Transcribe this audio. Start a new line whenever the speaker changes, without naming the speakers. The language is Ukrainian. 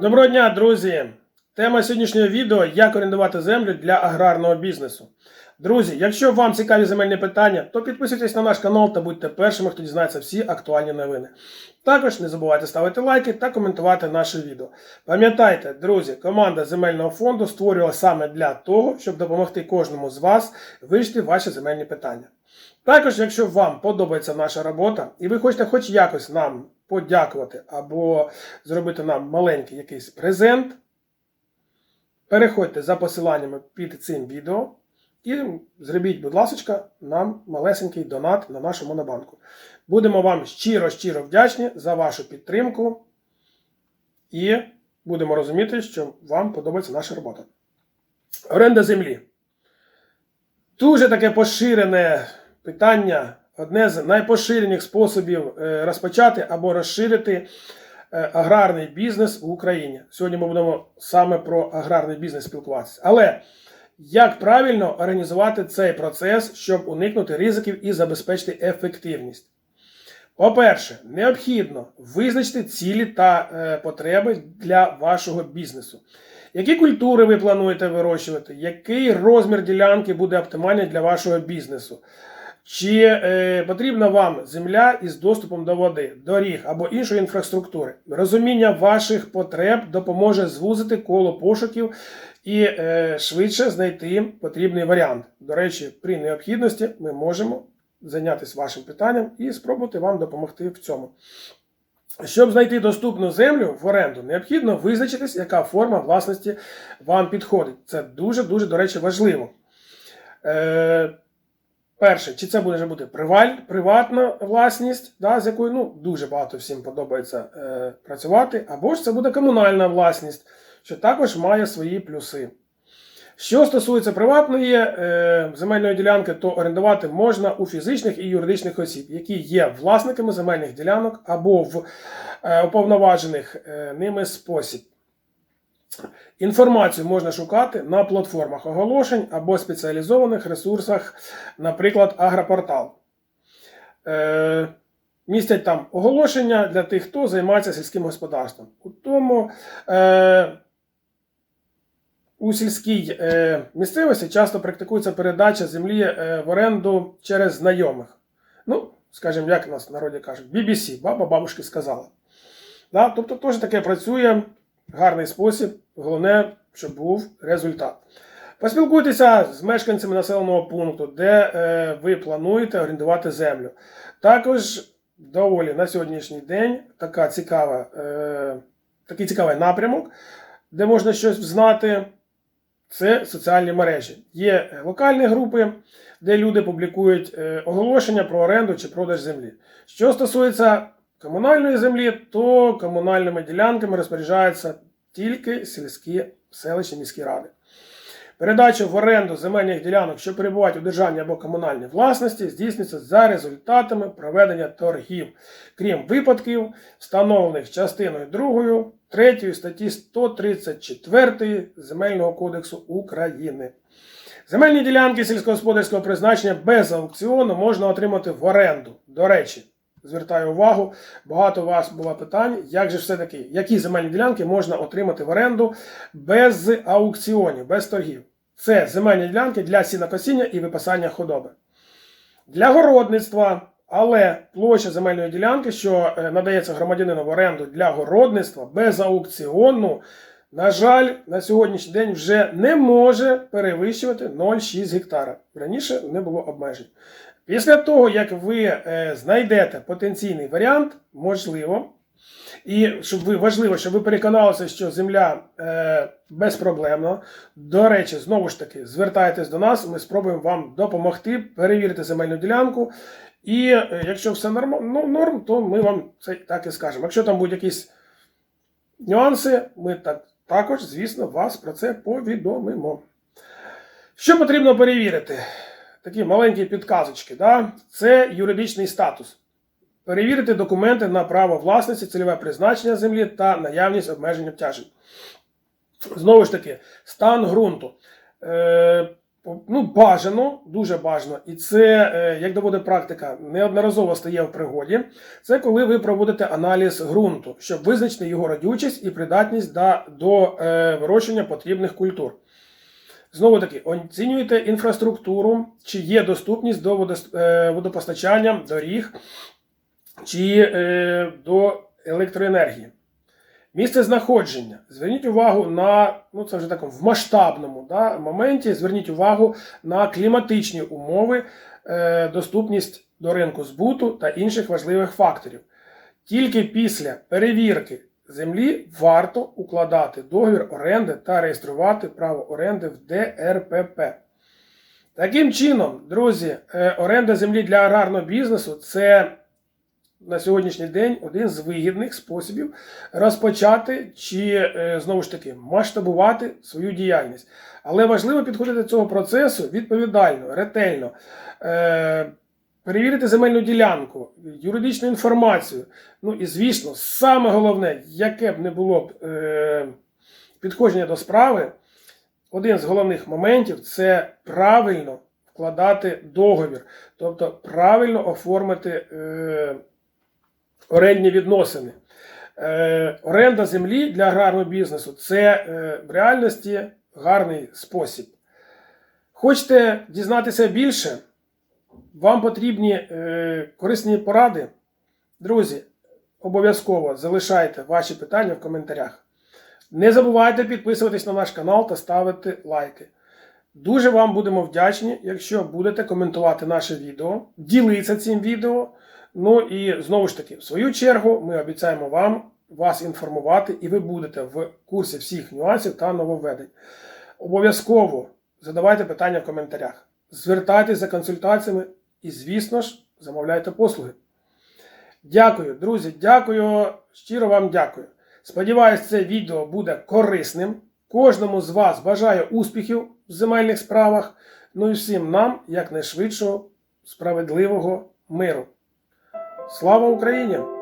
Доброго дня, друзі! Тема сьогоднішнього відео як орендувати землю для аграрного бізнесу. Друзі, якщо вам цікаві земельні питання, то підписуйтесь на наш канал та будьте першими, хто дізнається всі актуальні новини. Також не забувайте ставити лайки та коментувати наше відео. Пам'ятайте, друзі, команда земельного фонду створювала саме для того, щоб допомогти кожному з вас вирішити ваші земельні питання. Також, якщо вам подобається наша робота і ви хочете хоч якось нам подякувати або зробити нам маленький якийсь презент, переходьте за посиланнями під цим відео і зробіть, будь ласка, нам малесенький донат на нашу монобанку. Будемо вам щиро-щиро вдячні за вашу підтримку і будемо розуміти, що вам подобається наша робота. Оренда землі. Дуже таке поширене питання, одне з найпоширеніших способів е, розпочати або розширити е, аграрний бізнес в Україні. Сьогодні ми будемо саме про аграрний бізнес спілкуватися. Але як правильно організувати цей процес, щоб уникнути ризиків і забезпечити ефективність? По-перше, необхідно визначити цілі та е, потреби для вашого бізнесу. Які культури ви плануєте вирощувати? Який розмір ділянки буде оптимальний для вашого бізнесу? Чи е, потрібна вам земля із доступом до води, доріг або іншої інфраструктури? Розуміння ваших потреб допоможе звузити коло пошуків і е, швидше знайти потрібний варіант. До речі, при необхідності ми можемо зайнятися вашим питанням і спробувати вам допомогти в цьому. Щоб знайти доступну землю в оренду, необхідно визначитись, яка форма власності вам підходить. Це дуже-дуже, до речі, важливо. Е, Перше, чи це буде бути приватна власність, да, з якою ну, дуже багато всім подобається е, працювати, або ж це буде комунальна власність, що також має свої плюси. Що стосується приватної е, земельної ділянки, то орендувати можна у фізичних і юридичних осіб, які є власниками земельних ділянок або в е, уповноважених е, ними спосіб. Інформацію можна шукати на платформах оголошень або спеціалізованих ресурсах, наприклад, Агропортал. Е, містять там оголошення для тих, хто займається сільським господарством. У тому е, у сільській е, місцевості часто практикується передача землі е, в оренду через знайомих. Ну, скажімо, як нас в народі кажуть, BBC, баба бабушки сказала. Да? Тобто теж таке працює гарний спосіб, головне, щоб був результат. Поспілкуйтеся з мешканцями населеного пункту, де е, ви плануєте орендувати землю. Також доволі на сьогоднішній день така цікава, е, такий цікавий напрямок, де можна щось знати. Це соціальні мережі. Є локальні групи, де люди публікують е, оголошення про оренду чи продаж землі. Що стосується комунальної землі, то комунальними ділянками розпоряджаються тільки сільські селищні міські ради. Передача в оренду земельних ділянок, що перебувають у державній або комунальній власності, здійснюється за результатами проведення торгів, крім випадків, встановлених частиною 2, 3 статті 134 Земельного кодексу України. Земельні ділянки сільськогосподарського призначення без аукціону можна отримати в оренду. До речі, звертаю увагу, багато у вас було питань, як же все-таки, які земельні ділянки можна отримати в оренду без аукціонів, без торгів. Це земельні ділянки для сінокосіння і випасання худоби. Для городництва, але площа земельної ділянки, що е, надається громадянину в оренду для городництва без аукціону, на жаль, на сьогоднішній день вже не може перевищувати 0,6 гектара. Раніше не було обмежень. Після того, як ви е, знайдете потенційний варіант, можливо, і щоб ви важливо, щоб ви переконалися, що земля е, безпроблемна. До речі, знову ж таки, звертайтесь до нас, ми спробуємо вам допомогти перевірити земельну ділянку. І е, якщо все норм, ну, норм, то ми вам це так і скажемо. Якщо там будуть якісь нюанси, ми так, також, звісно, вас про це повідомимо. Що потрібно перевірити? Такі маленькі підказочки. Да? Це юридичний статус. Перевірити документи на право власності, цільове призначення землі та наявність обмежень обтяжень. Знову ж таки, стан ґрунту. Е, ну, бажано, дуже бажано, і це, е, як доводить практика, неодноразово стає в пригоді. Це коли ви проводите аналіз ґрунту, щоб визначити його родючість і придатність да- до е, вирощення потрібних культур. Знову таки, оцінюєте інфраструктуру, чи є доступність до е, водопостачання, доріг, чи е, до електроенергії. Місце знаходження. Зверніть увагу на, ну це вже так в масштабному да, моменті, зверніть увагу на кліматичні умови, е, доступність до ринку збуту та інших важливих факторів. Тільки після перевірки землі варто укладати договір оренди та реєструвати право оренди в ДРПП. Таким чином, друзі, е, оренда землі для аграрного бізнесу це на сьогоднішній день один з вигідних способів розпочати чи е, знову ж таки масштабувати свою діяльність. Але важливо підходити до цього процесу відповідально, ретельно. Перевірити земельну ділянку, юридичну інформацію. Ну і звісно, саме головне, яке б не було б е, підходження до справи, один з головних моментів це правильно вкладати договір, тобто правильно оформити е, орендні відносини. Е, оренда землі для аграрного бізнесу це е, в реальності гарний спосіб. Хочете дізнатися більше? Вам потрібні е, корисні поради? Друзі, обов'язково залишайте ваші питання в коментарях. Не забувайте підписуватись на наш канал та ставити лайки. Дуже вам будемо вдячні, якщо будете коментувати наше відео, ділитися цим відео. Ну і знову ж таки, в свою чергу, ми обіцяємо вам вас інформувати, і ви будете в курсі всіх нюансів та нововведень. Обов'язково задавайте питання в коментарях. Звертайтесь за консультаціями і, звісно ж, замовляйте послуги. Дякую, друзі, дякую, щиро вам дякую. Сподіваюсь, це відео буде корисним. Кожному з вас бажаю успіхів в земельних справах. Ну і всім нам якнайшвидшого, справедливого миру. Слава Україні!